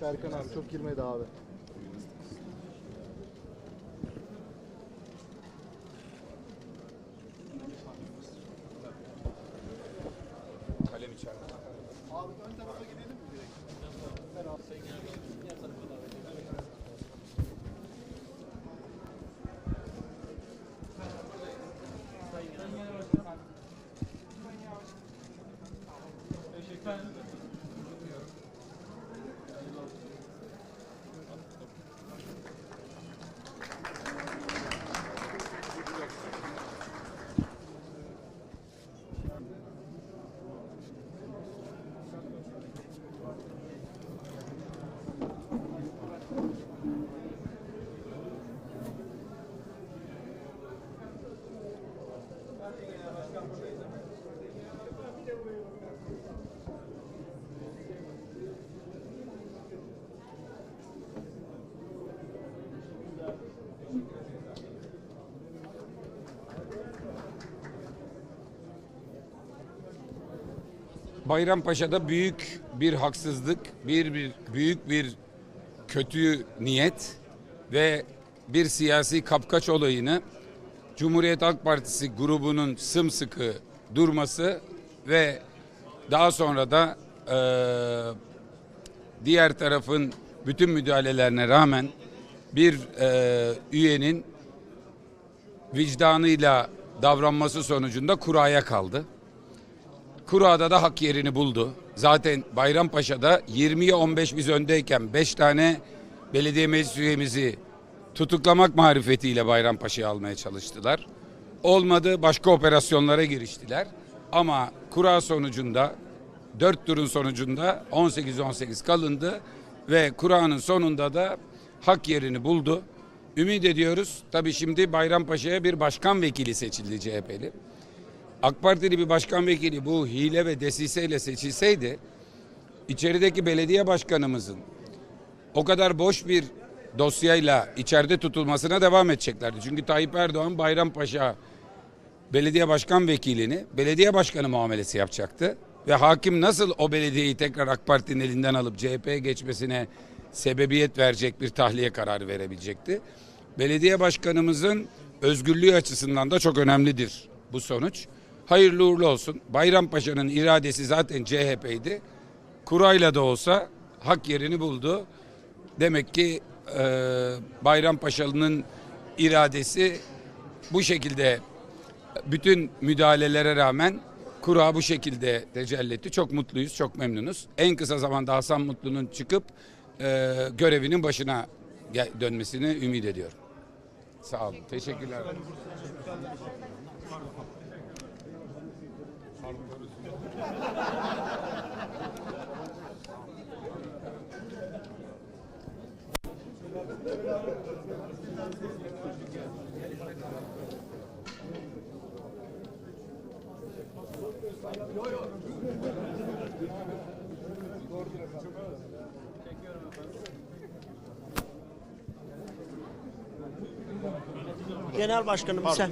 Serkan abi çok girmedi abi. Kalem içeride. Abi ön tarafa gidelim Bayrampaşa'da büyük bir haksızlık, bir, bir büyük bir kötü niyet ve bir siyasi kapkaç olayını Cumhuriyet Halk Partisi grubunun sımsıkı durması ve daha sonra da eee, diğer tarafın bütün müdahalelerine rağmen bir eee, üyenin vicdanıyla davranması sonucunda kuraya kaldı. Kura'da da hak yerini buldu. Zaten Bayrampaşa'da 20'ye 15 biz öndeyken 5 tane belediye meclis üyemizi tutuklamak marifetiyle Bayrampaşa'yı almaya çalıştılar. Olmadı başka operasyonlara giriştiler. Ama kura sonucunda 4 turun sonucunda 18-18 kalındı ve kuranın sonunda da hak yerini buldu. Ümit ediyoruz. Tabii şimdi Bayrampaşa'ya bir başkan vekili seçildi CHP'li. AK Partili bir başkan vekili bu hile ve desiseyle seçilseydi içerideki belediye başkanımızın o kadar boş bir dosyayla içeride tutulmasına devam edeceklerdi. Çünkü Tayyip Erdoğan Bayrampaşa belediye başkan vekilini belediye başkanı muamelesi yapacaktı. Ve hakim nasıl o belediyeyi tekrar AK Parti'nin elinden alıp CHP'ye geçmesine sebebiyet verecek bir tahliye kararı verebilecekti. Belediye başkanımızın özgürlüğü açısından da çok önemlidir bu sonuç. Hayırlı uğurlu olsun. Bayrampaşa'nın iradesi zaten CHP'ydi. Kurayla da olsa hak yerini buldu. Demek ki e, Bayrampaşalı'nın iradesi bu şekilde bütün müdahalelere rağmen kura bu şekilde tecelli etti. Çok mutluyuz, çok memnunuz. En kısa zamanda Hasan Mutlu'nun çıkıp e, görevinin başına dönmesini ümit ediyorum. Sağ olun. Teşekkürler. Genel başkanım sen.